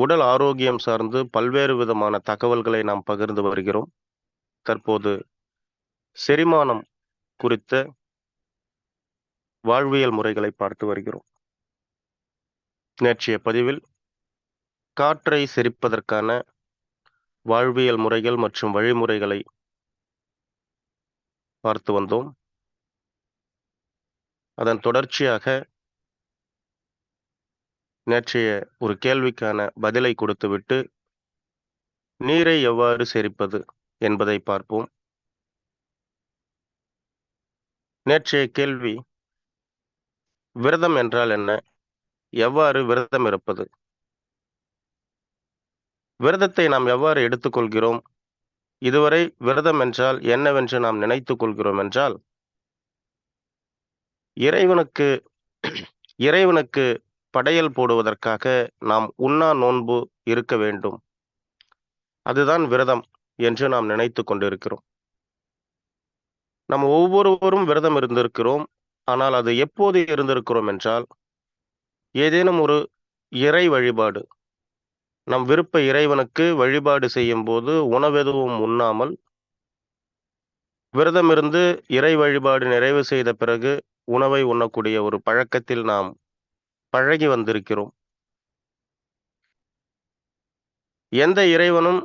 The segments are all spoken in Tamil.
உடல் ஆரோக்கியம் சார்ந்து பல்வேறு விதமான தகவல்களை நாம் பகிர்ந்து வருகிறோம். தற்போது செரிமானம் குறித்த வாழ்வியல் முறைகளை பார்த்து வருகிறோம். நேற்றைய பதிவில் காற்றை செரிப்பதற்கான வாழ்வியல் முறைகள் மற்றும் வழிமுறைகளை பார்த்து வந்தோம். அதன் தொடர்ச்சியாக நேற்றைய ஒரு கேள்விக்கான பதிலை கொடுத்துவிட்டு நீரை எவ்வாறு செரிப்பது? என்பதை பார்ப்போம். நேற்றைய கேள்வி விரதம் என்றால் என்ன? எவ்வாறு விரதம் இருப்பது? விரதத்தை நாம் எவ்வாறு எடுத்துக்கொள்கிறோம்? இதுவரை விரதம் என்றால் என்னவென்று நாம் நினைத்துக் கொள்கிறோம் என்றால் இறைவனுக்கு இறைவனுக்கு படையல் போடுவதற்காக நாம் உண்ணா நோன்பு இருக்க வேண்டும். அதுதான் விரதம் என்று நாம் நினைத்து கொண்டிருக்கிறோம். நம்ம ஒவ்வொருவரும் விரதம் இருந்திருக்கிறோம். ஆனால் அது எப்போது இருந்திருக்கிறோம் என்றால் ஏதேனும் ஒரு இறை வழிபாடு. நம் விருப்ப இறைவனுக்கு வழிபாடு செய்யும் போது உணவெதுவும் உண்ணாமல் விரதம் இருந்து இறை வழிபாடு நிறைவு செய்த பிறகு உணவை உண்ணக்கூடிய ஒரு பழக்கத்தில் நாம் பழகி வந்திருக்கிறோம். எந்த இறைவனும்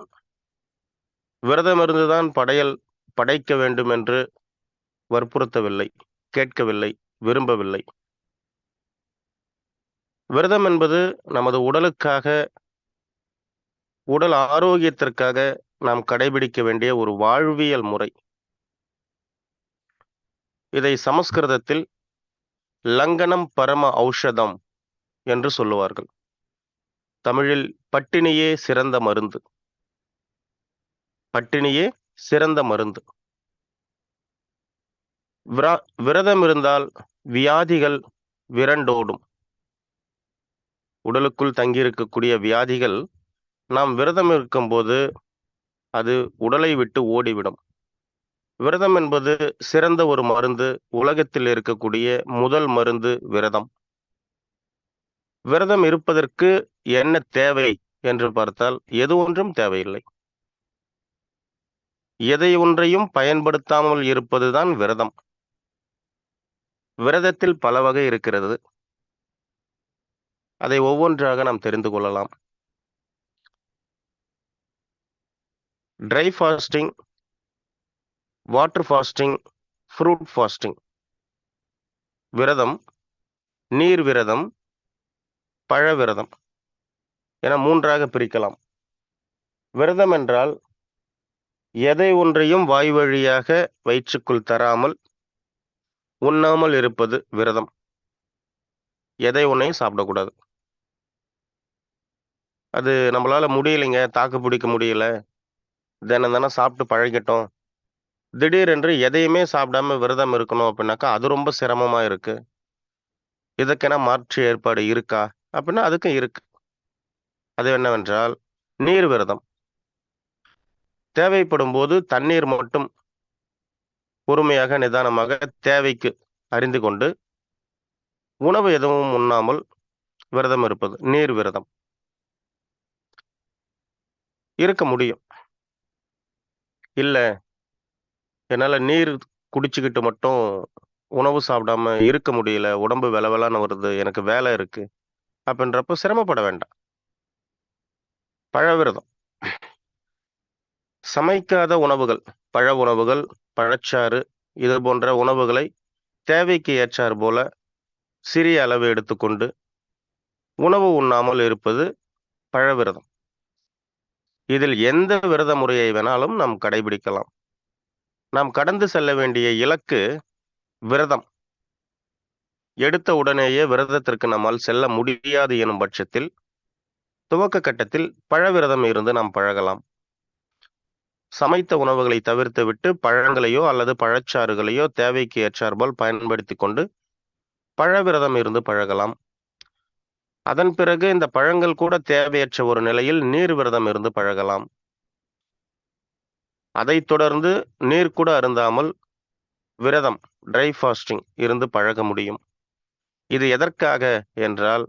விரதமிருந்துதான் படையல் படைக்க வேண்டும் என்று வற்புறுத்தவில்லை கேட்கவில்லை விரும்பவில்லை. விரதம் என்பது நமது உடலுக்காக உடல் ஆரோக்கியத்திற்காக நாம் கடைபிடிக்க வேண்டிய ஒரு வாழ்வியல் முறை. இதை சமஸ்கிருதத்தில் லங்கனம் பரம ஔஷதம் என்று சொல்லுவார்கள். தமிழில் பட்டினியே சிறந்த மருந்து. பட்டினியே சிறந்த மருந்து. விரா- விரதம் இருந்தால் வியாதிகள் விரண்டோடும். உடலுக்குள் தங்கியிருக்கக்கூடிய வியாதிகள் நாம் விரதம் இருக்கும்போது அது உடலை விட்டு ஓடிவிடும். விரதம் என்பது சிறந்த ஒரு மருந்து உலகத்தில் இருக்கக்கூடிய முதல் மருந்து விரதம். விரதம் இருப்பதற்கு என்ன தேவை என்று பார்த்தால் எது ஒன்றும் தேவையில்லை. எதை ஒன்றையும் பயன்படுத்தாமல் இருப்பதுதான் விரதம். விரதத்தில் பல வகை இருக்கிறது. அதை ஒவ்வொன்றாக நாம் தெரிந்து கொள்ளலாம். Dry fasting water fasting fruit fasting விரதம் நீர் விரதம் பழ விரதம் என மூன்றாக பிரிக்கலாம். விரதம் என்றால் எதை ஒன்றையும் வாய் வழியாக வயிற்றுக்குள் தராமல் உண்ணாமல் இருப்பது விரதம். எதை ஒன்றையும் சாப்பிடக்கூடாது. அது நம்மளால முடியலைங்க தாக்கு பிடிக்க முடியல. தினம் தினம் சாப்பிட்டு பழகிட்டோம். திடீரென்று எதையுமே சாப்பிடாம விரதம் இருக்கணும் அப்படின்னாக்கா அது ரொம்ப சிரமமா இருக்கு. இதுக்கென மாற்று ஏற்பாடு இருக்கா? அப்படின்னா அதுக்கும் இருக்கு. அது என்னவென்றால் நீர் விரதம் தேவைப்படும் போது தண்ணீர் மட்டும் பொறுமையாக நிதானமாக தேவைக்கு அறிந்து கொண்டு உணவு எதுவும் உண்ணாமல் விரதம் இருப்பது நீர் விரதம் இருக்க முடியும். இல்லை என்னால் நீர் குடிச்சுக்கிட்டு மட்டும் உணவு சாப்பிடாம இருக்க முடியல உடம்பு வெலவெலான்னு வருது எனக்கு வேலை இருக்கு. அப்படின்றப்ப சிரமப்பட வேண்டாம். பழவிரதம் சமைக்காத உணவுகள் பழ உணவுகள் பழச்சாறு இது போன்ற உணவுகளை தேவைக்கு ஏற்றார் போல சிறிய அளவு எடுத்துக்கொண்டு உணவு உண்ணாமல் இருப்பது பழவிரதம் இதில் எந்த விரத முறையை வேணாலும் நாம் கடைபிடிக்கலாம். நாம் கடந்து செல்ல வேண்டிய இலக்கு விரதம். எடுத்த உடனேயே விரதத்திற்கு நம்மால் செல்ல முடியாது எனும் பட்சத்தில் துவக்க கட்டத்தில் பழவிரதம் இருந்து நாம் பழகலாம். சமைத்த உணவுகளை தவிர்த்து விட்டு பழங்களையோ அல்லது பழச்சாறுகளையோ தேவைக்கு ஏற்றார்போல் பயன்படுத்தி கொண்டு பழவிரதம் இருந்து பழகலாம். அதன் பிறகு இந்த பழங்கள் கூட தேவையற்ற ஒரு நிலையில் நீர் விரதம் இருந்து பழகலாம். அதைத் தொடர்ந்து நீர் கூட அருந்தாமல் விரதம் ட்ரை ஃபாஸ்டிங் இருந்து பழக முடியும். இது எதற்காக என்றால்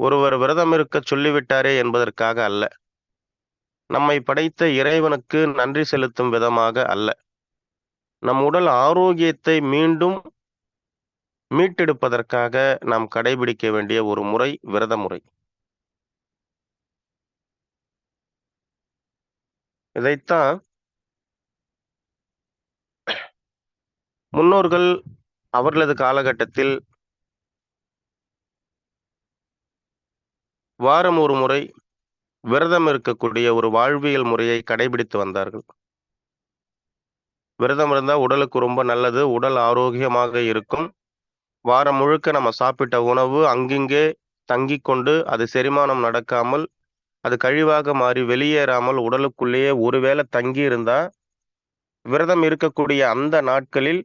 ஒருவர் விரதம் இருக்க சொல்லிவிட்டாரே என்பதற்காக அல்ல. நம்மை படைத்த இறைவனுக்கு நன்றி செலுத்தும் விதமாக அல்ல. நம் உடல் ஆரோக்கியத்தை மீண்டும் மீட்டெடுப்பதற்காக நாம் கடைபிடிக்க வேண்டிய ஒரு முறை விரத முறை. இதைத்தான் முன்னோர்கள் அவர்களது காலகட்டத்தில் வாரம் ஒரு முறை விரதம் இருக்கக்கூடிய ஒரு வாழ்வியல் முறையை கடைபிடித்து வந்தார்கள். விரதம் இருந்தால் உடலுக்கு ரொம்ப நல்லது உடல் ஆரோக்கியமாக இருக்கும். வாரம் முழுக்க நம்ம சாப்பிட்ட உணவு அங்கிங்கே தங்கி கொண்டு அது செரிமானம் நடக்காமல் அது கழிவாக மாறி வெளியேறாமல் உடலுக்குள்ளேயே ஒருவேளை தங்கி இருந்தா விரதம் இருக்கக்கூடிய அந்த நாட்களில்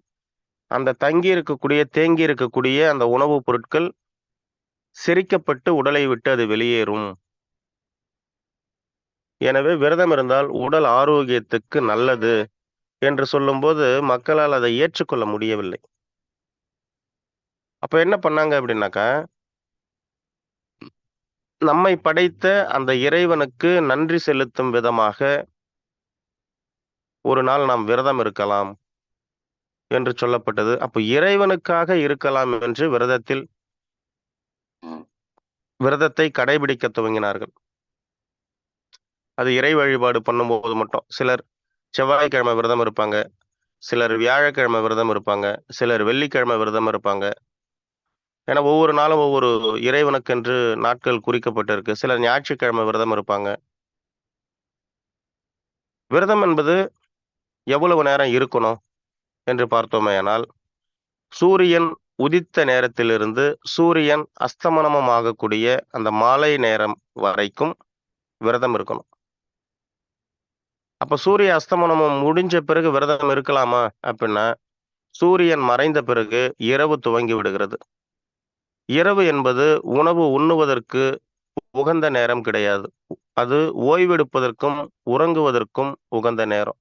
அந்த தங்கி இருக்கக்கூடிய தேங்கி இருக்கக்கூடிய அந்த உணவுப் பொருட்கள் சிரிக்கப்பட்டு உடலை விட்டு அது வெளியேறும். எனவே விரதம் இருந்தால் உடல் ஆரோக்கியத்துக்கு நல்லது என்று சொல்லும்போது மக்களால் அதை ஏற்றுக்கொள்ள முடியவில்லை. அப்ப என்ன பண்ணாங்க அப்படின்னாக்கா நம்மை படைத்த அந்த இறைவனுக்கு நன்றி செலுத்தும் விதமாக ஒரு நாள் நாம் விரதம் இருக்கலாம் என்று சொல்லப்பட்டது. அப்போ இறைவனுக்காக இருக்கலாம் என்று விரதத்தில் விரதத்தை கடைபிடிக்க துவங்கினார்கள். அது இறை வழிபாடு பண்ணும்போது மட்டும். சிலர் செவ்வாய்க்கிழமை விரதம் இருப்பாங்க. சிலர் வியாழக்கிழமை விரதம் இருப்பாங்க. சிலர் வெள்ளிக்கிழமை விரதம் இருப்பாங்க. ஏன்னா ஒவ்வொரு நாளும் ஒவ்வொரு இறைவனுக்கென்று நாட்கள் குறிக்கப்பட்டிருக்கு. சிலர் ஞாயிற்றுக்கிழமை விரதம் இருப்பாங்க. விரதம் என்பது எவ்வளவு நேரம் இருக்கணும் என்று பார்த்தோமேயானால் சூரியன் உதித்த நேரத்திலிருந்து சூரியன் அஸ்தமனமும் ஆகக்கூடிய அந்த மாலை நேரம் வரைக்கும் விரதம் இருக்கணும். அப்ப சூரிய அஸ்தமனமும் முடிஞ்ச பிறகு விரதம் இருக்கலாமா அப்படின்னா சூரியன் மறைந்த பிறகு இரவு துவங்கி விடுகிறது. இரவு என்பது உணவு உண்ணுவதற்கு உகந்த நேரம் கிடையாது. அது ஓய்வெடுப்பதற்கும் உறங்குவதற்கும் உகந்த நேரம்.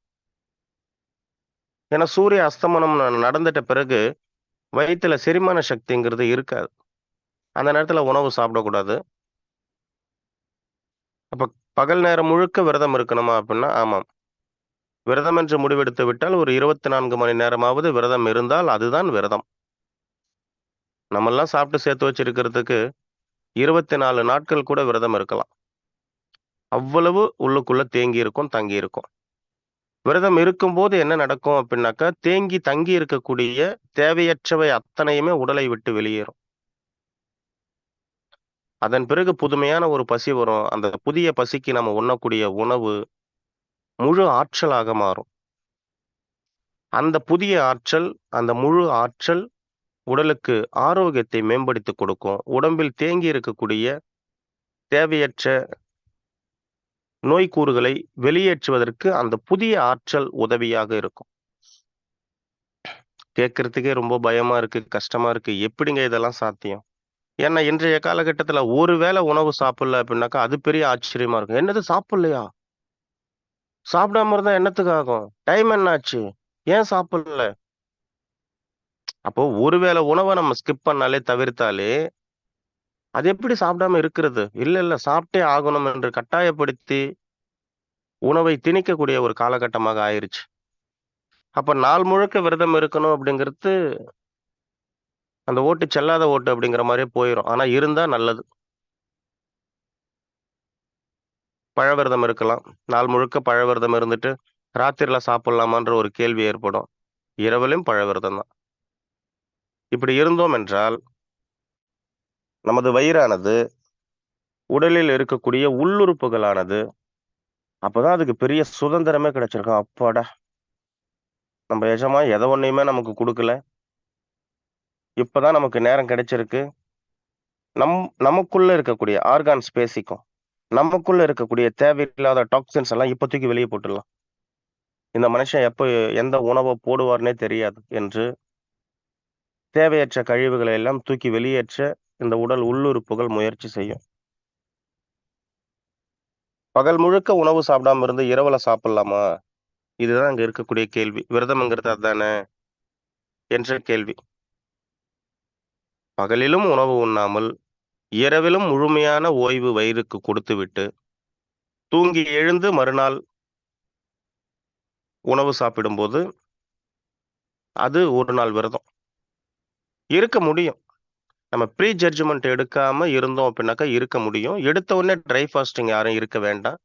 ஏன்னா சூரிய அஸ்தமனம் நடந்துட்ட பிறகு வயிற்றுல செரிமான சக்திங்கிறது இருக்காது. அந்த நேரத்தில் உணவு சாப்பிடக்கூடாது. அப்போ பகல் நேரம் முழுக்க விரதம் இருக்கணுமா அப்படின்னா ஆமாம். விரதம் என்று முடிவெடுத்து விட்டால் ஒரு இருபத்தி நான்கு மணி நேரமாவது விரதம் இருந்தால் அதுதான் விரதம். நம்மெல்லாம் சாப்பிட்டு சேர்த்து வச்சிருக்கிறதுக்கு இருபத்தி நாலு நாட்கள் கூட விரதம் இருக்கலாம். அவ்வளவு உள்ளுக்குள்ள தேங்கி இருக்கும் தங்கி இருக்கும் விரதம் இருக்கும்போது என்ன நடக்கும் அப்படின்னாக்கா தேங்கி தங்கி இருக்கக்கூடிய தேவையற்றவை அத்தனையுமே உடலை விட்டு வெளியேறும். அதன் பிறகு புதுமையான ஒரு பசி வரும். அந்த புதிய பசிக்கு நம்ம உண்ணக்கூடிய உணவு முழு ஆற்றலாக மாறும். அந்த புதிய ஆற்றல் அந்த முழு ஆற்றல் உடலுக்கு ஆரோக்கியத்தை மேம்படுத்தி கொடுக்கும். உடம்பில் தேங்கி இருக்கக்கூடிய தேவையற்ற நோய்க்கூறுகளை வெளியேற்றுவதற்கு அந்த புதிய ஆற்றல் உதவியாக இருக்கும். கேட்கறதுக்கே ரொம்ப பயமா இருக்கு கஷ்டமா இருக்கு. எப்படிங்க இதெல்லாம் சாத்தியம்? ஏன்னா இன்றைய காலகட்டத்துல ஒருவேளை உணவு சாப்பிடல அப்படின்னாக்கா அது பெரிய ஆச்சரியமா இருக்கும். என்னது சாப்பிடலையா? சாப்பிடாம இருந்தா என்னத்துக்கு ஆகும்? டைம் என்னாச்சு? ஏன் சாப்பிடல? அப்போ ஒருவேளை உணவை நம்ம ஸ்கிப் பண்ணாலே தவிர்த்தாலே அது எப்படி சாப்பிடாம இருக்கிறது? இல்ல இல்ல சாப்பிட்டே ஆகணும் என்று கட்டாயப்படுத்தி உணவை திணிக்கக்கூடிய ஒரு காலகட்டமாக ஆயிருச்சு. அப்ப நாள் முழுக்க விரதம் இருக்கணும் அப்படிங்கிறது அந்த ஓட்டு செல்லாத ஓட்டு அப்படிங்கிற மாதிரியே போயிடும் ஆனா இருந்தா நல்லது. பழவிரதம் இருக்கலாம். நாள் முழுக்க பழவிரதம் இருந்துட்டு ராத்திரில சாப்பிடலாமான்ற ஒரு கேள்வி ஏற்படும். இரவிலும் பழவிரதம் தான். இப்படி இருந்தோம் என்றால் நமது வயிறானது உடலில் இருக்கக்கூடிய உள்ளுறுப்புகளானது அப்போதான் அதுக்கு பெரிய சுதந்திரமே கிடைச்சிருக்கும். அப்பாடா. நம்ம எஜமா எதை ஒன்றையுமே நமக்கு கொடுக்கல. இப்போதான் நமக்கு நேரம் கிடைச்சிருக்கு. நம் நமக்குள்ள இருக்கக்கூடிய ஆர்கான்ஸ் பேசிக்கும். நமக்குள்ள இருக்கக்கூடிய தேவையில்லாத டாக்ஸின்ஸ் எல்லாம் இப்போதைக்கு தூக்கி வெளியே போட்டுடலாம். இந்த மனுஷன் எப்போ எந்த உணவை போடுவார்னே தெரியாது என்று தேவையற்ற கழிவுகளை எல்லாம் தூக்கி வெளியேற்ற இந்த உடல் உள்ளுறுப்புகள் முயற்சி செய்யும். பகல் முழுக்க உணவு சாப்பிடாம இருந்து இரவுல சாப்பிடலாமா? இதுதான் அங்க இருக்கக்கூடிய கேள்வி. விரதம்ங்கிறது அதுதானே என்ற கேள்வி. பகலிலும் உணவு உண்ணாமல் இரவிலும் முழுமையான ஓய்வு வயிறுக்கு கொடுத்துவிட்டு, தூங்கி எழுந்து மறுநாள் உணவு சாப்பிடும்போது அது ஒரு நாள் விரதம். இருக்க முடியும். நம்ம ப்ரீ ஜட்ஜ்மெண்ட் எடுக்காம இருந்தோம் அப்படின்னாக்கா இருக்க முடியும். எடுத்த உடனே ட்ரை ஃபாஸ்டிங் யாரும் இருக்க வேண்டாம்.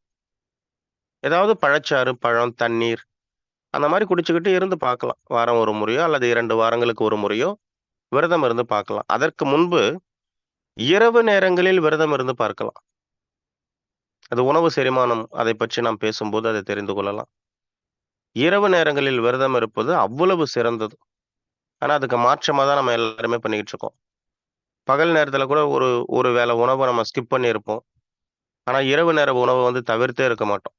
ஏதாவது பழச்சாறு, பழம், தண்ணீர் அந்த மாதிரி குடிச்சுக்கிட்டு இருந்து பார்க்கலாம். வாரம் ஒரு முறையோ அல்லது இரண்டு வாரங்களுக்கு ஒரு முறையோ விரதம் இருந்து பார்க்கலாம். அதற்கு முன்பு இரவு நேரங்களில் விரதம் இருந்து பார்க்கலாம். அது உணவு செரிமானம் அதை பற்றி நாம் பேசும்போது அதை தெரிந்து கொள்ளலாம். இரவு நேரங்களில் விரதம் இருப்பது அவ்வளவு சிறந்தது. ஆனால் அதுக்கு மாற்றமா தான் நம்ம எல்லாருமே பண்ணிக்கிட்டு இருக்கோம். பகல் நேரத்தில் கூட ஒரு ஒரு வேளை உணவை நம்ம ஸ்கிப் பண்ணியிருப்போம். ஆனால் இரவு நேர உணவை வந்து தவிர்த்தே இருக்க மாட்டோம்.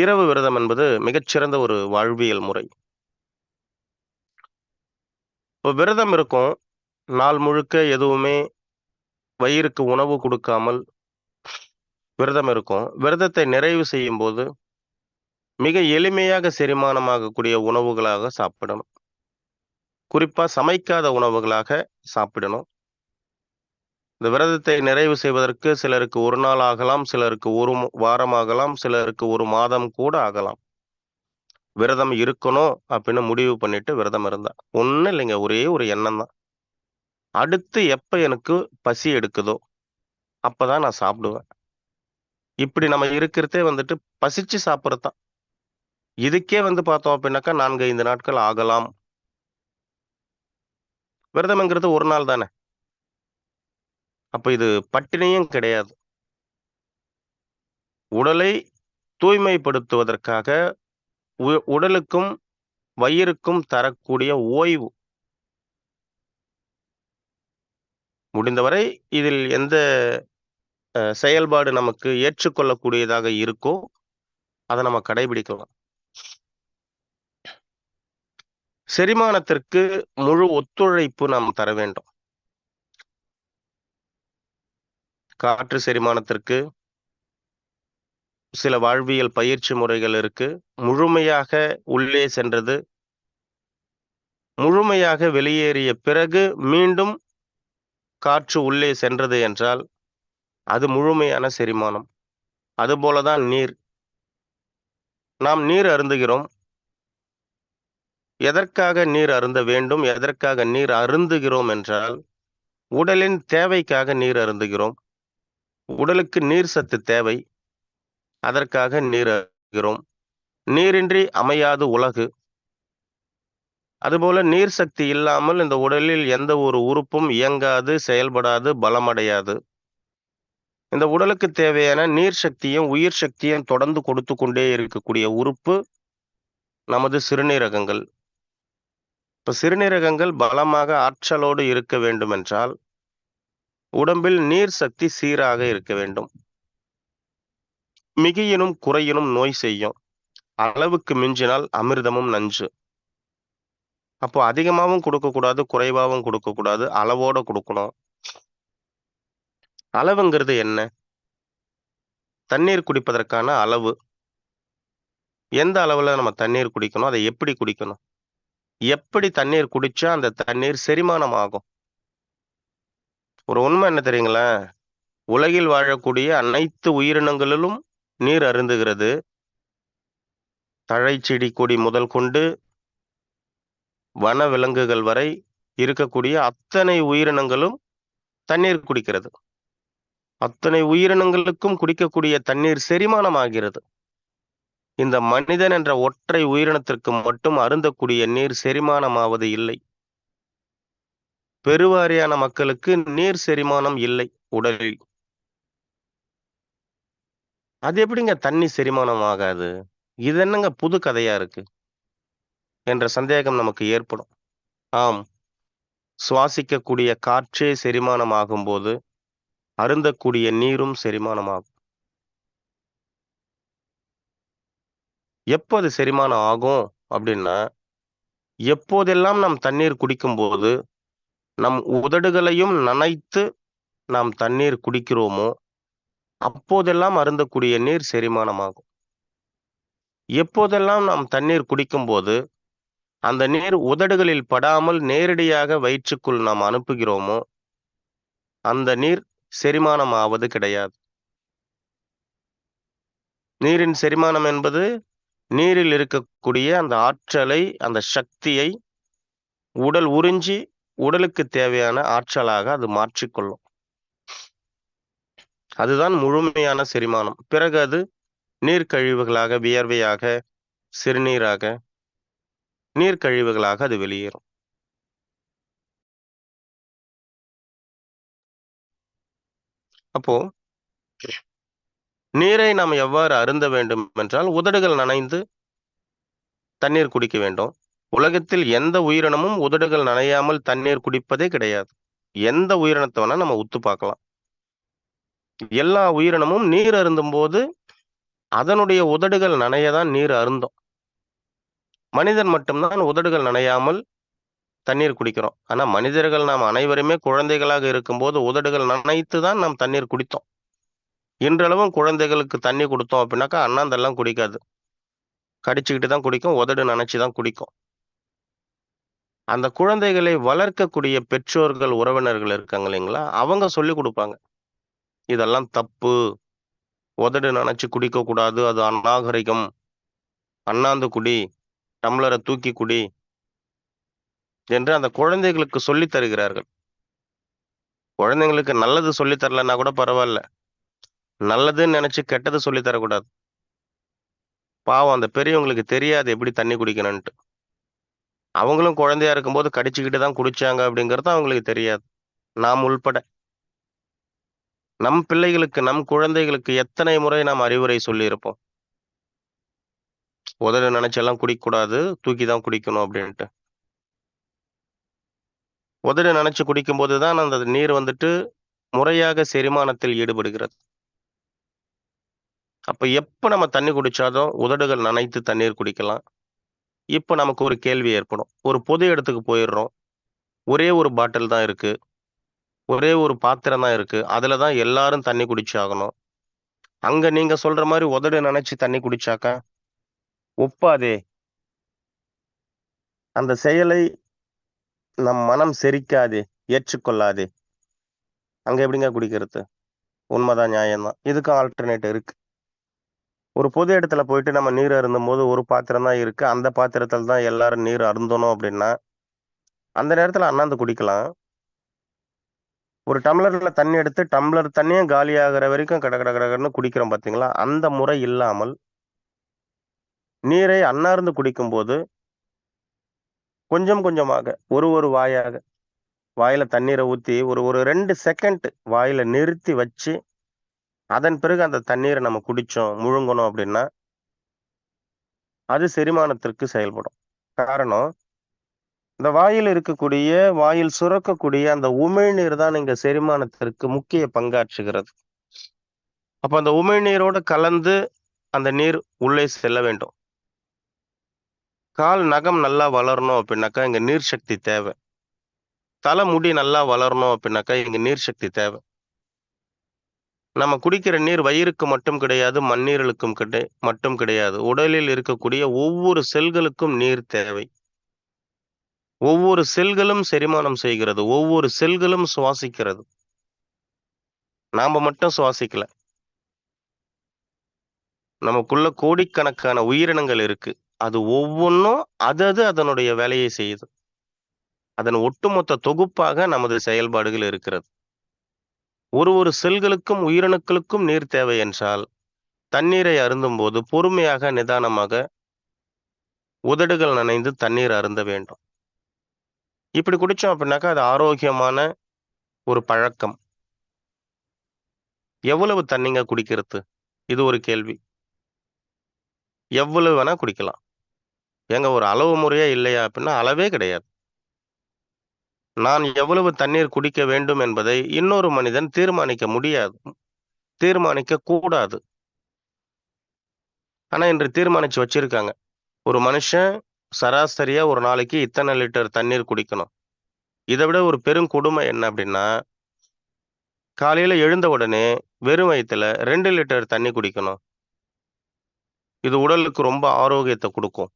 இரவு விரதம் என்பது மிகச்சிறந்த ஒரு வாழ்வியல் முறை. இப்போ விரதம் இருக்கும். நாள் முழுக்க எதுவுமே வயிறுக்கு உணவு கொடுக்காமல் விரதம் இருக்கும். விரதத்தை நிறைவு செய்யும் போது மிக எளிமையாக செரிமானமாகக்கூடிய உணவுகளாக சாப்பிடணும். குறிப்பா சமைக்காத உணவுகளாக சாப்பிடணும். இந்த விரதத்தை நிறைவு செய்வதற்கு சிலருக்கு ஒரு நாள் ஆகலாம், சிலருக்கு ஒரு வாரம் ஆகலாம், சிலருக்கு ஒரு மாதம் கூட ஆகலாம். விரதம் இருக்கணும் அப்படின்னு முடிவு பண்ணிட்டு விரதம் இருந்தா. ஒன்றும் இல்லைங்க. ஒரே ஒரு எண்ணம் தான். அடுத்து எப்ப எனக்கு பசி எடுக்குதோ, அப்பதான் நான் சாப்பிடுவேன். இப்படி நம்ம இருக்கிறதே வந்துட்டு பசிச்சு சாப்பிட்றது தான். இதுக்கே வந்து பார்த்தோம் அப்படின்னாக்கா 4, 5 நாட்கள் ஆகலாம். விரதம்ங்கிறது ஒரு நாள் தானே. அப்ப இது பட்டினியும் கிடையாது. உடலை தூய்மைப்படுத்துவதற்காக உ உடலுக்கும், வயிறுக்கும் தரக்கூடிய ஓய்வு. முடிந்தவரை இதில் எந்த செயல்பாடு நமக்கு ஏற்றுக்கொள்ளக்கூடியதாக இருக்கோ, அத நம்ம கடைபிடிக்கலாம். செரிமானத்திற்கு முழு ஒத்துழைப்பு நாம் தர வேண்டும். காற்று செரிமானத்திற்கு சில வாழ்வியல் பயிற்சி முறைகள் இருக்கு. முழுமையாக உள்ளே சென்றது முழுமையாக வெளியேறிய பிறகு மீண்டும் காற்று உள்ளே சென்றது என்றால், அது முழுமையான செரிமானம். அதுபோலதான் நீர். நாம் நீர் அருந்துகிறோம். எதற்காக நீர் அருந்த வேண்டும்? எதற்காக நீர் அருந்துகிறோம் என்றால், உடலின் தேவைக்காக நீர் அருந்துகிறோம். உடலுக்கு நீர் சத்து தேவை. அதற்காக நீர் அருந்துகிறோம். நீரின்றி அமையாது உலகு. அதுபோல நீர் சக்தி இல்லாமல் இந்த உடலில் எந்த ஒரு உறுப்பும் இயங்காது, செயல்படாது, பலமடையாது. இந்த உடலுக்கு தேவையான நீர் சக்தியும், உயிர் சக்தியும் தொடர்ந்து கொடுத்து கொண்டே இருக்கக்கூடிய உறுப்பு நமது சிறுநீரகங்கள். இப்போ சிறுநீரகங்கள் பலமாக ஆற்றலோடு இருக்க வேண்டுமென்றால், உடம்பில் நீர் சக்தி சீராக இருக்க வேண்டும். மிகியினும் குறையினும் நோய் செய்யும். அளவுக்கு மிஞ்சினால் அமிர்தமும் நஞ்சு. அப்போ அதிகமாகவும் கொடுக்கக்கூடாது குறைவாகவும் கொடுக்கக்கூடாது அளவோட கொடுக்கணும் அளவுங்கிறது என்ன? தண்ணீர் குடிப்பதற்கான அளவு. எந்த அளவில் நம்ம தண்ணீர் குடிக்கணும்? அதை எப்படி குடிக்கணும்? எப்படி தண்ணீர் குடிச்சா அந்த தண்ணீர் செரிமானம் ஆகும்? ஒரு உண்மை என்ன தெரியுங்களா? உலகில் வாழக்கூடிய அனைத்து உயிரினங்களிலும் நீர் அருந்துகிறது. தழை, செடி, கொடி முதல் கொண்டு வன விலங்குகள் வரை இருக்கக்கூடிய அத்தனை உயிரினங்களும் தண்ணீர் குடிக்கிறது. அத்தனை உயிரினங்களுக்கும் குடிக்கக்கூடிய தண்ணீர் செரிமானம் ஆகிறது. இந்த மனிதன் என்ற ஒற்றை உயிரினத்திற்கு மட்டும் அருந்தக்கூடிய நீர் செரிமானமாவது இல்லை. பெருவாரியான மக்களுக்கு நீர் செரிமானம் இல்லை உடலில். அது எப்படிங்க தண்ணி செரிமானம் ஆகாது? இது என்னங்க புது கதையா இருக்கு? என்ற சந்தேகம் நமக்கு ஏற்படும். ஆம். சுவாசிக்கக்கூடிய காற்றே செரிமானம் ஆகும்போது, அருந்தக்கூடிய நீரும் செரிமானமாகும். எப்போ அது செரிமானம் ஆகும் அப்படின்னா, எப்போதெல்லாம் நாம் தண்ணீர் குடிக்கும்போது, நம் உதடுகளையும் நனைத்து நாம் தண்ணீர் குடிக்கிறோமோ, அப்போதெல்லாம் அருந்தக்கூடிய நீர் செரிமானமாகும். எப்போதெல்லாம் நாம் தண்ணீர் குடிக்கும்போது, அந்த நீர் உதடுகளில் படாமல் நேரடியாக வயிற்றுக்குள் நாம் அனுப்புகிறோமோ அந்த நீர் செரிமானம் ஆவது கிடையாது நீரின் செரிமானம் என்பது நீரில் இருக்கக்கூடிய அந்த ஆற்றலை அந்த சக்தியை உடல் உறிஞ்சி உடலுக்கு தேவையான ஆற்றலாக அது மாற்றிக்கொள்ளும். அதுதான் முழுமையான செரிமானம். பிறகு அது நீர்க்கழிவுகளாக வியர்வையாக சிறுநீராக நீர்க்கழிவுகளாக அது வெளியேறும். அப்போ நீரை நாம் எவ்வாறு அருந்த வேண்டும் என்றால் உதடுகள் நனைந்து தண்ணீர் குடிக்க வேண்டும். உலகத்தில் எந்த உயிரினமும் உதடுகள் நனையாமல் தண்ணீர் குடிப்பதே கிடையாது. எந்த உயிரினத்தை வேணா நம்ம உத்து பார்க்கலாம். எல்லா உயிரினமும் நீர் அருந்தும் போது அதனுடைய உதடுகள் நனையதான் நீர் அருந்தும். மனிதன் மட்டும்தான் உதடுகள் நனையாமல் தண்ணீர் குடிக்கிறோம். ஆனா மனிதர்கள் நாம் அனைவருமே குழந்தைகளாக இருக்கும்போது உதடுகள் நனைத்து தான் நாம் தண்ணீர் குடித்தோம். இன்றளவும் குழந்தைகளுக்கு தண்ணி கொடுத்தோம் அப்படின்னாக்கா அண்ணாந்தெல்லாம் குடிக்காது. கடிச்சுக்கிட்டு தான் குடிக்கும் உதடு நினைச்சு தான் குடிக்கும். அந்த குழந்தைகளை வளர்க்கக்கூடிய பெற்றோர்கள் உறவினர்கள் இருக்காங்க இல்லைங்களா? அவங்க சொல்லி கொடுப்பாங்க. இதெல்லாம் தப்பு. உதடு நனைச்சு குடிக்கக்கூடாது அது அநாகரிகம். அண்ணாந்து குடி. டம்ளரை தூக்கி குடி என்று அந்த குழந்தைகளுக்கு சொல்லி தருகிறார்கள். குழந்தைங்களுக்கு நல்லது சொல்லி தரலன்னா கூட பரவாயில்ல. நல்லதுன்னு நினைச்சு கெட்டது சொல்லி தரக்கூடாது. பாவம் அந்த பெரியவங்களுக்கு தெரியாது எப்படி தண்ணி குடிக்கணும்ன்ட்டு. அவங்களும் குழந்தையா இருக்கும்போது கடிச்சுக்கிட்டு தான் குடிச்சாங்க அப்படிங்கிறது அவங்களுக்கு தெரியாது. நாம் உள்பட. நம் பிள்ளைகளுக்கு நம் குழந்தைகளுக்கு எத்தனை முறை நாம் அறிவுரை சொல்லியிருப்போம்? உதடு நினைச்செல்லாம் குடிக்கக்கூடாது தூக்கி தான் குடிக்கணும் அப்படின்ட்டு. உதடு நினைச்சு குடிக்கும் போதுதான் அந்த நீர் வந்துட்டு முறையாக செரிமானத்தில் ஈடுபடுகிறது. அப்போ எப்போ நம்ம தண்ணி குடித்தாலும் உதடுகள் நனைத்து தண்ணீர் குடிக்கலாம். இப்போ நமக்கு ஒரு கேள்வி ஏற்படும். ஒரு பொது இடத்துக்கு போயிடுறோம். ஒரே ஒரு பாட்டில் தான் இருக்குது ஒரே ஒரு பாத்திரம் தான் இருக்குது அதில் தான் எல்லாரும் தண்ணி குடிச்சாகணும் அங்கே நீங்கள் சொல்கிற மாதிரி உதடு நினைச்சி தண்ணி குடிச்சாக்கா ஒப்பாதே. அந்த செயலை நம் மனம் செரிக்காதே ஏற்றுக்கொள்ளாதே. அங்கே எப்படிங்க குடிக்கிறது? உண்மைதான் நியாயம்தான். இதுக்கும் ஆல்டர்னேட் இருக்கு. ஒரு பொது இடத்துல போயிட்டு நம்ம நீர் அருந்தும் போது ஒரு பாத்திரம் தான் இருக்கு. அந்த பாத்திரத்தில் தான் எல்லாரும் நீர் அருந்தணும் அப்படின்னா அந்த நேரத்துல அண்ணாந்து குடிக்கலாம். ஒரு டம்ளர்ல தண்ணி எடுத்து டம்ளர் தண்ணியும் காலி ஆகிற வரைக்கும் கட கட கடன்னு குடிக்கிறோம் பார்த்தீங்களா அந்த முறை இல்லாமல் நீரை அன்னார்ந்து குடிக்கும் போது கொஞ்சம் கொஞ்சமாக ஒரு ஒரு வாயாக வாயில தண்ணீரை ஊற்றி ஒரு ஒரு ரெண்டு செகண்ட் வாயில நிறுத்தி வச்சு அதன் பிறகு அந்த தண்ணீரை நம்ம குடிச்சோம் முழுங்கணும் அப்படின்னா அது செரிமானத்திற்கு செயல்படும். காரணம் இந்த வாயில் இருக்கக்கூடிய வாயில் சுரக்கக்கூடிய அந்த உமிழ்நீர் தான் இங்க செரிமானத்திற்கு முக்கிய பங்காற்றுகிறது. அப்ப அந்த உமிழ்நீரோடு கலந்து அந்த நீர் உள்ளே செல்ல வேண்டும். கால் நகம் நல்லா வளரணும் அப்படின்னாக்கா இங்க நீர் சக்தி தேவை. தலை முடி நல்லா வளரணும் அப்படின்னாக்கா இங்க நீர் சக்தி தேவை. நம்ம குடிக்கிற நீர் வயிறுக்கு மட்டும் கிடையாது மண்ணீரலுக்கும் கிடை மட்டும் கிடையாது. உடலில் இருக்கக்கூடிய ஒவ்வொரு செல்களுக்கும் நீர் தேவை. ஒவ்வொரு செல்களும் செரிமானம் செய்கிறது. ஒவ்வொரு செல்களும் சுவாசிக்கிறது. நாம மட்டும் சுவாசிக்கல. நமக்குள்ள கோடிக்கணக்கான உயிரினங்கள் இருக்கு. அது ஒவ்வொன்றும் அதது அதனுடைய வேலையை செய்யுது. அதன் ஒட்டுமொத்த தொகுப்பாக நமது செயல்பாடுகள் இருக்கிறது. ஒரு ஒரு செல்களுக்கும் உயிரணுக்களுக்கும் நீர் தேவை என்றால் தண்ணீரை அருந்தும் போது பொறுமையாக நிதானமாக உதடுகள் நனைந்து தண்ணீர் அருந்த வேண்டும். இப்படி குடிச்சோம் அப்படின்னாக்கா அது ஆரோக்கியமான ஒரு பழக்கம். எவ்வளவு தண்ணிங்க குடிக்கிறது? இது ஒரு கேள்வி. எவ்வளவு வேணா குடிக்கலாம். எங்க ஒரு அளவு முறையே இல்லையா அப்படின்னா அளவே கிடையாது. நான் எவ்வளவு தண்ணீர் குடிக்க வேண்டும் என்பதை இன்னொரு மனிதன் தீர்மானிக்க முடியாது. தீர்மானிக்க கூடாது. ஆனா இன்று தீர்மானிச்சு வச்சிருக்காங்க. ஒரு மனுஷன் சராசரியா ஒரு நாளைக்கு இத்தனை லிட்டர் தண்ணீர் குடிக்கணும். இதை விட ஒரு பெரும் கொடுமை என்ன அப்படின்னா காலையில எழுந்த உடனே வெறும் வயிற்றுல ரெண்டு லிட்டர் தண்ணி குடிக்கணும். இது உடலுக்கு ரொம்ப ஆரோக்கியத்தை கொடுக்கும்.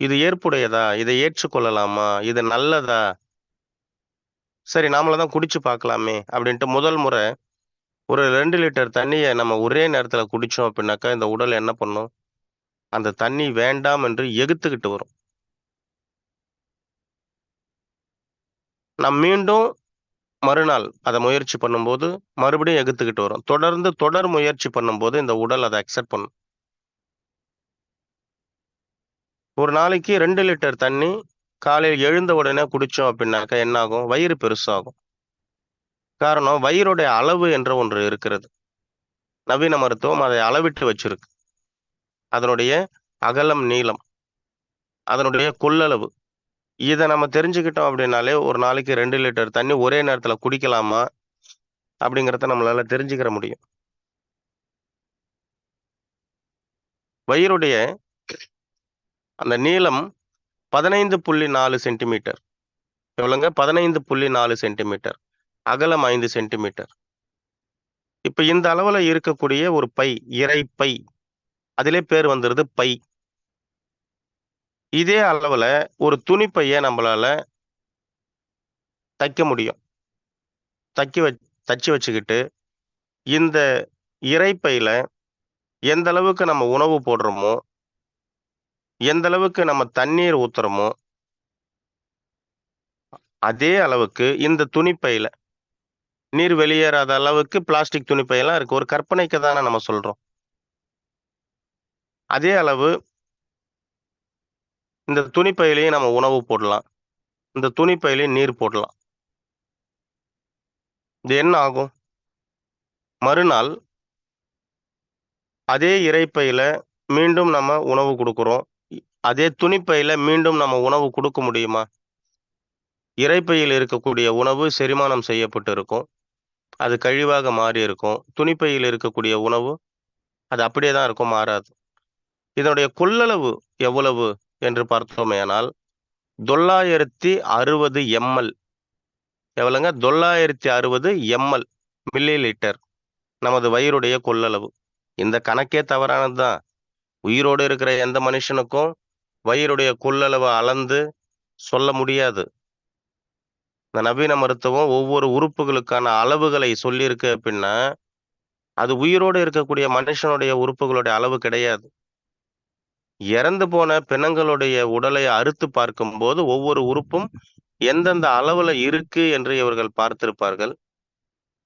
இது ஏற்புடையதா? இதை ஏற்றுக்கொள்ளலாமா? இது நல்லதா? சரி நாமள தான் குடிச்சு பார்க்கலாமே! அப்படின்ட்டு முதல் முறை ஒரு ரெண்டு லிட்டர் தண்ணியை நம்ம ஒரே நேரத்தில் குடித்தோம் அப்படின்னாக்கா, இந்த உடல் என்ன பண்ணும்? அந்த தண்ணி வேண்டாம் என்று எகுத்துக்கிட்டு வரும். நம் மீண்டும் மறுநாள் அதை முயற்சி பண்ணும்போது, மறுபடியும் எகுத்துக்கிட்டு வரும். தொடர்ந்து தொடர் முயற்சி பண்ணும்போது இந்த உடல் அதை அக்செப்ட் பண்ணும். ஒரு நாளைக்கு ரெண்டு லிட்டர் தண்ணி காலையில் எழுந்த உடனே குடித்தோம் அப்படின்னாக்கா என்ன ஆகும்? வயிறு பெருசாகும். காரணம் வயிறுடைய அளவு என்ற ஒன்று இருக்கிறது. நவீன மருத்துவம் அதை அளவிட்டு வச்சிருக்கு. அதனுடைய அகலம், நீளம். அதனுடைய கொள்ளளவு. இதை நம்ம தெரிஞ்சுக்கிட்டோம் அப்படின்னாலே, ஒரு நாளைக்கு ரெண்டு லிட்டர் தண்ணி ஒரே நேரத்தில் குடிக்கலாமா? அப்படிங்கிறத நம்மளால தெரிஞ்சுக்கிற முடியும். வயிறுடைய அந்த நீளம் 15.4 சென்டிமீட்டர். எவ்வளவுங்க பதினைந்து புள்ளி நாலு சென்டிமீட்டர். அகலம் ஐந்து சென்டிமீட்டர். இப்ப இந்த அளவுல இருக்கக்கூடிய ஒரு பை, இரைப்பை. அதிலே பேர் வந்துடுது பை. இதே அளவுல ஒரு துணிப்பையை நம்மளால தைக்க முடியும். தைக்க வச் தச்சு வச்சுக்கிட்டு, இந்த இறைப்பையில் எந்த அளவுக்கு நம்ம உணவு போடுறோமோ, எந்த அளவுக்கு நம்ம தண்ணீர் ஊத்துறோமோ அதே அளவுக்கு இந்த துணிப்பையில நீர் வெளியேறாத அளவுக்கு பிளாஸ்டிக் துணிப்பையெல்லாம் இருக்கு. ஒரு கற்பனைக்கு தானே நம்ம சொல்றோம். அதே அளவு இந்த துணிப்பையிலையும் நம்ம உணவு போடலாம். இந்த துணிப்பையிலையும் நீர் போடலாம். இது என்ன ஆகும்? மறுநாள் அதே இரைப்பையில மீண்டும் நம்ம உணவு கொடுக்குறோம் அதே துணிப்பையில மீண்டும் நம்ம உணவு கொடுக்க முடியுமா? இறைப்பையில் இருக்கக்கூடிய உணவு செரிமானம் செய்யப்பட்டு இருக்கும். அது கழிவாக மாறி இருக்கும். துணிப்பையில் இருக்கக்கூடிய உணவு, அது அப்படியே தான் இருக்கும், மாறாது. இதனுடைய கொள்ளளவு எவ்வளவு என்று பார்த்தோமேயானால், 960 எம்.எல். எவ்வளோங்க தொள்ளாயிரத்தி அறுபது எம்.எல். Milli litre. நமது வயிறுடைய கொள்ளளவு. இந்த கணக்கே தவறானது தான். உயிரோடு இருக்கிற எந்த மனுஷனுக்கும் வயிறுடைய கொள்ளளவ அளந்து சொல்ல முடியாது. இந்த நவீன மருத்துவம் ஒவ்வொரு உறுப்புகளுக்கான அளவுகளை சொல்லியிருக்கு அப்படின்னா அது உயிரோடு இருக்கக்கூடிய மனுஷனுடைய உறுப்புகளுடைய அளவு கிடையாது. இறந்து போன பிணங்களுடைய உடலை அறுத்து பார்க்கும்போது, ஒவ்வொரு உறுப்பும் எந்தெந்த அளவுல இருக்கு என்று இவர்கள் பார்த்திருப்பார்கள்.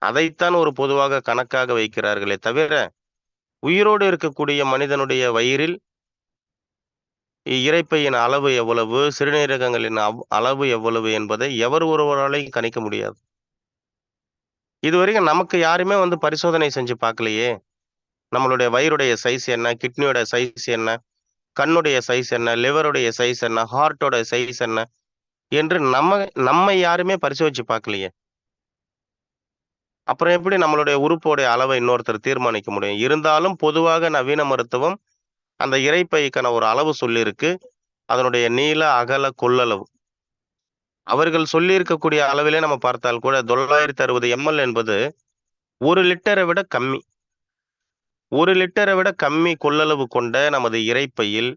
அதைத்தான் ஒரு பொதுவாக கணக்காக வைக்கிறார்களே தவிர, உயிரோடு இருக்கக்கூடிய மனிதனுடைய வயிறில் இரைப்பையின் அளவு எவ்வளவு? சிறுநீரகங்களின் அவ் அளவு எவ்வளவு என்பதை எவர் ஒருவராலையும் கணிக்க முடியாது. இதுவரைக்கும் நமக்கு யாருமே வந்து பரிசோதனை செஞ்சு பார்க்கலையே! நம்மளுடைய வயிறுடைய சைஸ் என்ன? கிட்னியோட சைஸ் என்ன? கண்ணுடைய சைஸ் என்ன? லிவருடைய சைஸ் என்ன? ஹார்ட்டோட சைஸ் என்ன? என்று நம்ம நம்மை யாருமே பரிசோதிச்சு பார்க்கலையே! அப்புறம் எப்படி நம்மளுடைய உறுப்போடைய அளவை இன்னொருத்தர் தீர்மானிக்க முடியும்? இருந்தாலும் பொதுவாக நவீன மருத்துவம் அந்த இரைப்பைக்கான ஒரு அளவு சொல்லியிருக்கு. அதனுடைய நீள, அகல, கொள்ளளவு. அவர்கள் சொல்லியிருக்கக்கூடிய அளவிலே நம்ம பார்த்தால் கூட 960 எம்.எல். என்பது ஒரு லிட்டரை விட கம்மி. ஒரு லிட்டரை விட கம்மி கொள்ளளவு கொண்ட நமது இரைப்பையில்,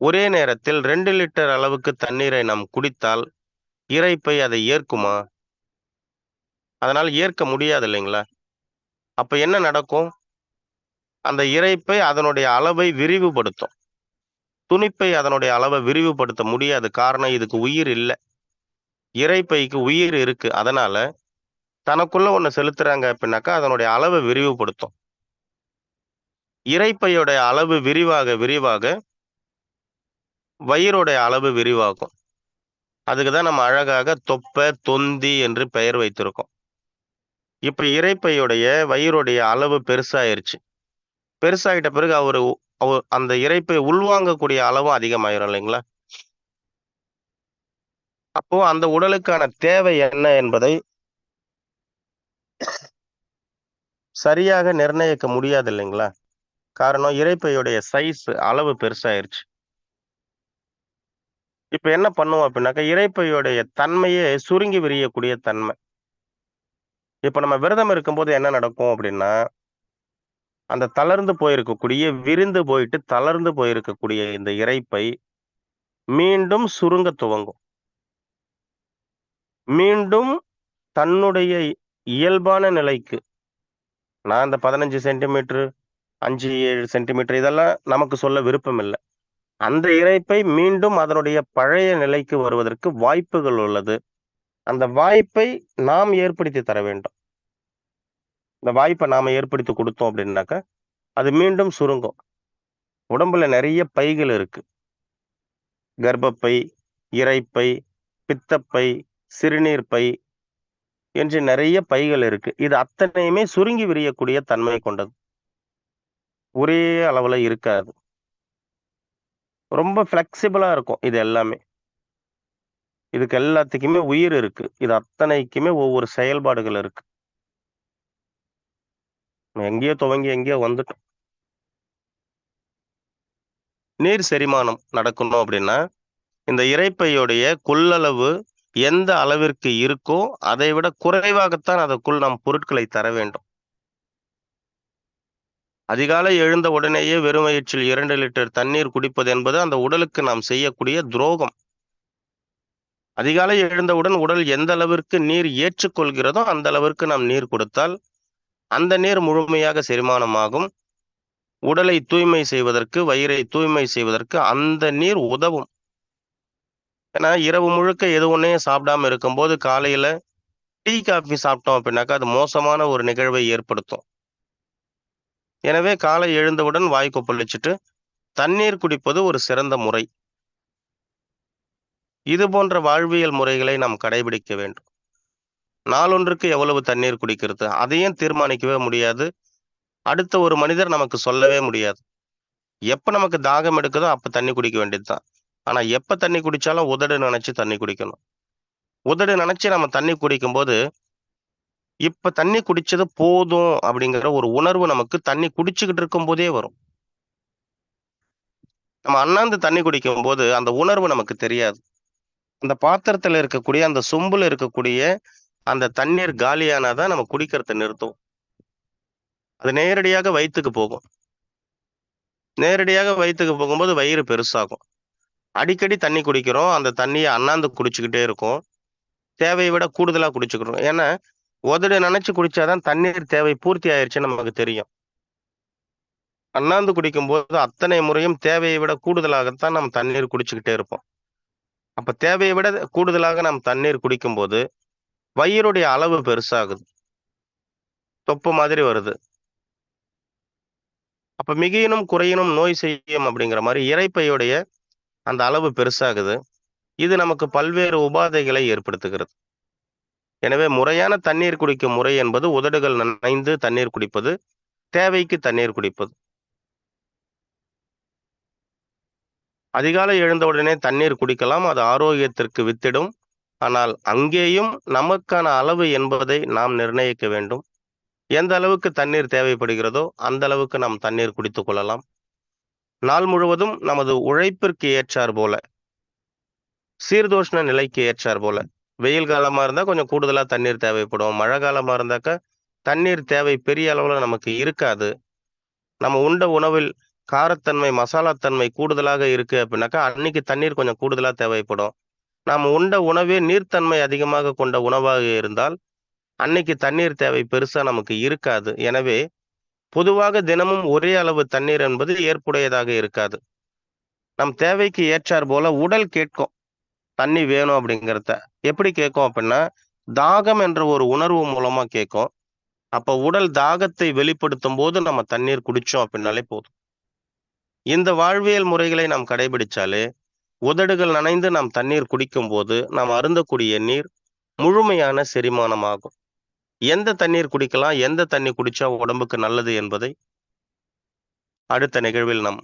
ஒரே நேரத்தில் ரெண்டு லிட்டர் அளவுக்கு தண்ணீரை நாம் குடித்தால், இரைப்பை அதை ஏற்குமா? அதனால் ஏற்க முடியாது இல்லைங்களா? அப்ப என்ன நடக்கும்? அந்த இரைப்பை அதனுடைய அளவை விரிவுபடுத்தும். துணிப்பை அதனுடைய அளவ விரிவுபடுத்த முடியாது. காரணம் இதுக்கு உயிர் இல்ல. இரைப்பைக்கு உயிர் இருக்கு. அதனால, தனக்குள்ள ஒன்று செலுத்துறாங்க அப்படின்னாக்கா அதனுடைய அளவை விரிவுபடுத்தும். இறைப்பையுடைய அளவு விரிவாக, விரிவாக வயிறுடைய அளவு விரிவாகும். அதுக்கு தான் நம்ம அழகாக தொப்பை, தொந்தி என்று பெயர் வைத்திருக்கோம். இப்ப இரைப்பையுடைய, வயிறுடைய அளவு பெருசாயிருச்சு. பெருசாயிட்ட பிறகு அவரு அவர் அந்த இறைப்பை உள்வாங்கக்கூடிய அளவும் அதிகமாயிரும் இல்லைங்களா? அப்போ அந்த உடலுக்கான தேவை என்ன என்பதை சரியாக நிர்ணயிக்க முடியாது இல்லைங்களா? காரணம் இறைப்பையுடைய சைஸ் அளவு பெருசாயிருச்சு. இப்ப என்ன பண்ணுவோம் அப்படின்னாக்கா இறைப்பையுடைய தன்மையே சுருங்கி விரியக்கூடிய தன்மை. இப்ப நம்ம விரதம் இருக்கும்போது என்ன நடக்கும் அப்படின்னா அந்த தளர்ந்து போயிருக்கக்கூடிய, விரிந்து போயிட்டு தளர்ந்து போயிருக்கக்கூடிய இந்த இரைப்பை மீண்டும் சுருங்க துவங்கும். மீண்டும் தன்னுடைய இயல்பான நிலைக்கு நான் இந்த பதினஞ்சு சென்டிமீட்டர் அஞ்சு ஏழு சென்டிமீட்டர் இதெல்லாம் நமக்கு சொல்ல விருப்பம் இல்லை அந்த இறைப்பை மீண்டும் அதனுடைய பழைய நிலைக்கு வருவதற்கு வாய்ப்புகள் உள்ளது. அந்த வாய்ப்பை நாம் ஏற்படுத்தி தர வேண்டும். இந்த வாய்ப்பை நாம ஏற்படுத்தி கொடுத்தோம் அப்படின்னாக்கா அது மீண்டும் சுருங்கும். உடம்புல நிறைய பைகள் இருக்கு. கர்ப்பப்பை இறைப்பை பித்தப்பை சிறுநீர் பை என்று நிறைய பைகள் இருக்கு. இது அத்தனையுமே சுருங்கி விரியக்கூடிய தன்மை கொண்டது. ஒரே அளவுல இருக்காது. ரொம்ப ஃப்ளெக்சிபிளா இருக்கும் இது எல்லாமே. இதுக்கு எல்லாத்துக்குமே உயிர் இருக்கு. இது அத்தனைக்குமே ஒவ்வொரு செயல்பாடுகள் இருக்கு. எங்கேயோ துவங்கி எங்கேயோ வந்துட்டோம். நீர் செரிமானம் நடக்கணும் அப்படின்னா இந்த இறைப்பையுடைய கொள்ளளவு எந்த அளவிற்கு இருக்கோ அதை விட குறைவாகத்தான் அதற்குள் நாம் பொருட்களை தர வேண்டும். அதிகாலை எழுந்த உடனேயே வெறும் வயிற்றில் இரண்டு லிட்டர் தண்ணீர் குடிப்பது என்பது அந்த உடலுக்கு நாம் செய்யக்கூடிய துரோகம். அதிகாலை எழுந்தவுடன் உடல் எந்த அளவிற்கு நீர் ஏற்றுக்கொள்கிறதோ அந்த அளவிற்கு நாம் நீர் கொடுத்தால் அந்த நீர் முழுமையாக செரிமானமாகும். உடலை தூய்மை செய்வதற்கு வயிறை தூய்மை செய்வதற்கு அந்த நீர் உதவும். ஏன்னா இரவு முழுக்க எது ஒன்றையும் சாப்பிடாம இருக்கும்போது காலையில டீ காஃபி சாப்பிட்டோம் அப்படின்னாக்கா அது மோசமான ஒரு நிகழ்வை ஏற்படுத்தும். எனவே காலை எழுந்தவுடன் வாய் கொப்பளிச்சுட்டு தண்ணீர் குடிப்பது ஒரு சிறந்த முறை. இது போன்ற வாழ்வியல் முறைகளை நாம் கடைபிடிக்க வேண்டும். நாளொன்றுக்கு எவ்வளவு தண்ணீர் குடிக்கிறது? அதையும் தீர்மானிக்கவே முடியாது. அடுத்த ஒரு மனிதர் நமக்கு சொல்லவே முடியாது. எப்போ நமக்கு தாகம் எடுக்குதோ அப்ப தண்ணி குடிக்க வேண்டியதுதான். ஆனா எப்ப தண்ணி குடிச்சாலும் உதடு நினைச்சு தண்ணி குடிக்கணும். உதடு நினைச்சு நம்ம தண்ணி குடிக்கும் போது இப்ப தண்ணி குடிச்சது போதும் அப்படிங்கிற ஒரு உணர்வு நமக்கு தண்ணி குடிச்சுக்கிட்டு இருக்கும் போதே வரும். நம்ம அண்ணாந்து தண்ணி குடிக்கும் போது அந்த உணர்வு நமக்கு தெரியாது. அந்த பாத்திரத்துல இருக்கக்கூடிய அந்த சொம்புல இருக்கக்கூடிய அந்த தண்ணீர் காலியானாதான் நம்ம குடிக்கிறத நிறுத்தும். அது நேரடியாக வயிற்றுக்கு போகும். நேரடியாக வயிற்றுக்கு போகும்போது வயிறு பெருசாகும். அடிக்கடி தண்ணி குடிக்கிறோம். அந்த தண்ணியை அண்ணாந்து குடிச்சுக்கிட்டே இருக்கும். தேவையை விட கூடுதலாக குடிச்சுக்கிறோம். ஏன்னா உதடு நினைச்சு குடிச்சாதான் தண்ணீர் தேவை பூர்த்தி ஆயிடுச்சுன்னு நமக்கு தெரியும். அண்ணாந்து குடிக்கும் போது அத்தனை முறையும் தேவையை விட கூடுதலாகத்தான் நம்ம தண்ணீர் குடிச்சுக்கிட்டே இருப்போம். அப்ப தேவையை விட கூடுதலாக நாம் தண்ணீர் குடிக்கும் போது வயிறுடைய அளவு பெருசாகுது. தொப்பு மாதிரி வருது. அப்ப மிகையினும் குறையினும் நோய் செய்யும் அப்படிங்கிற மாதிரி இறைப்பையுடைய அந்த அளவு பெருசாகுது. இது நமக்கு பல்வேறு உபாதைகளை ஏற்படுத்துகிறது. எனவே முறையான தண்ணீர் குடிக்கும் முறை என்பது உதடுகள் நனைந்து தண்ணீர் குடிப்பது தேவைக்கு தண்ணீர் குடிப்பது. அதிகாலை எழுந்தவுடனே தண்ணீர் குடிக்கலாம் அது ஆரோக்கியத்திற்கு வித்திடும். ஆனால் அங்கேயும் நமக்கான அளவு என்பதை நாம் நிர்ணயிக்க வேண்டும். எந்த அளவுக்கு தண்ணீர் தேவைப்படுகிறதோ அந்த அளவுக்கு நாம் தண்ணீர் குடித்து கொள்ளலாம். நாள் முழுவதும் நமது உழைப்பிற்கு ஏற்றார் போல சீர்தோஷ்ண நிலைக்கு ஏற்றார் போல. வெயில் காலமா இருந்தா கொஞ்சம் கூடுதலா தண்ணீர் தேவைப்படும். மழை காலமா இருந்தாக்கா தண்ணீர் தேவை பெரிய அளவுல நமக்கு இருக்காது. நம்ம உண்ட உணவில் காரத்தன்மை மசாலாத்தன்மை கூடுதலாக இருக்கு அப்படின்னாக்கா அன்னைக்கு தண்ணீர் கொஞ்சம் கூடுதலா தேவைப்படும். நாம் உண்ட உணவே நீர்த்தன்மை அதிகமாக கொண்ட உணவாக இருந்தால் அன்னைக்கு தண்ணீர் தேவை பெருசா நமக்கு இருக்காது. எனவே பொதுவாக தினமும் ஒரே அளவு தண்ணீர் என்பது ஏற்புடையதாக இருக்காது. நம் தேவைக்கு ஏற்றார் போல உடல் கேட்கும். தண்ணி வேணும் அப்படிங்கிறத. எப்படி கேட்கும் அப்படின்னா தாகம் என்ற ஒரு உணர்வு மூலமா கேட்கும். அப்ப உடல் தாகத்தை வெளிப்படுத்தும் போது நம்ம தண்ணீர் குடிச்சோம் அப்படின்னாலே போதும். இந்த வாழ்வியல் முறைகளை நாம் கடைபிடிச்சாலே உதடுகள் நனைந்து நாம் தண்ணீர் குடிக்கும் போது நாம் அருந்தக்கூடிய நீர் முழுமையான செரிமானமாகும். எந்த தண்ணீர் குடிக்கலாம் எந்த தண்ணி குடிச்சா உடம்புக்கு நல்லது என்பதை அடுத்த நிகழ்வில் நாம்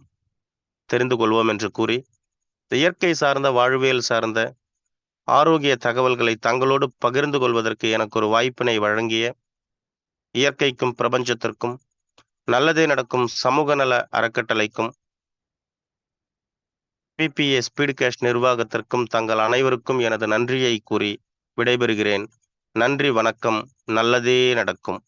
தெரிந்து கொள்வோம் என்று கூறி இயற்கை சார்ந்த வாழ்வியல் சார்ந்த ஆரோக்கிய தகவல்களை தங்களோடு பகிர்ந்து கொள்வதற்கு எனக்கு ஒரு வாய்ப்பினை வழங்கிய இயற்கைக்கும் பிரபஞ்சத்திற்கும் நல்லதே நடக்கும் சமூக நல அறக்கட்டளைக்கும் பிபிஏ ஸ்பீடு கேஷ் நிர்வாகத்திற்கும் தங்கள் அனைவருக்கும் எனது நன்றியை கூறி விடைபெறுகிறேன். நன்றி வணக்கம். நல்லதே நடக்கும்.